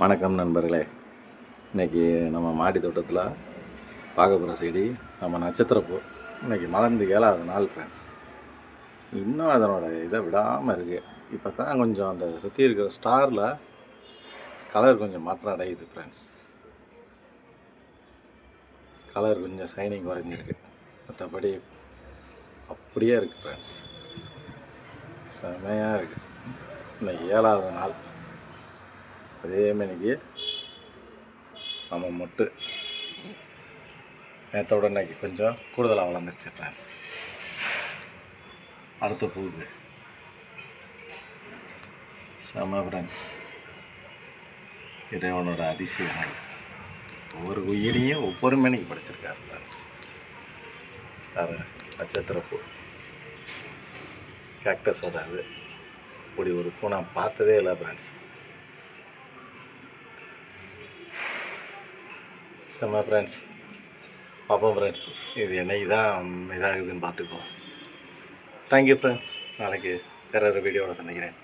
வணக்கம் நண்பர்களே. இன்றைக்கி நம்ம மாடி தோட்டத்தில் பார்க்க போகிற செடி நம்ம நட்சத்திரப்பூ இன்றைக்கி மலர்ந்து ஏழாவது நாள் ஃப்ரெண்ட்ஸ் இன்னும் அதனோட இதை விடாமல் இருக்குது இப்போ தான் கொஞ்சம் அந்த சுற்றி இருக்கிற ஸ்டாரில் கலர் கொஞ்சம் மாற்றம் அடையுது ஃப்ரெண்ட்ஸ் கலர் கொஞ்சம் சைனிங் குறைஞ்சிருக்கு. மற்றபடி அப்படியே இருக்குது ஃப்ரெண்ட்ஸ் செமையாக இருக்குது இன்னைக்கு ஏழாவது நாள். அதே மணிக்கு நம்ம மொட்டு நேற்றோட இன்னைக்கு கொஞ்சம் கூடுதலாக வளர்ந்துருச்சு ஃப்ரெண்ட்ஸ் அடுத்த பூவு செம ஃப்ரெண்ட்ஸ் இறைவனோட அதிசயங்கள். ஒவ்வொரு உயிரையும் ஒவ்வொரு மணிக்கு படிச்சிருக்காரு ஃப்ரெண்ட்ஸ் வேறு நட்சத்திரப்பூ. கேக்டஸோட அது. இப்படி ஒரு பூ நான் பார்த்ததே இல்லை ஃப்ரெண்ட்ஸ் செம்ம ஃப்ரெண்ட்ஸ் பார்ப்போம் ஃப்ரெண்ட்ஸ் இது என்னைக்கு தான் இதாகுதுன்னு பார்த்துக்குவோம். தேங்க்யூ ஃப்ரெண்ட்ஸ் நாளைக்கு வேறு ஒரு வீடியோவில் சந்திக்கிறேன்.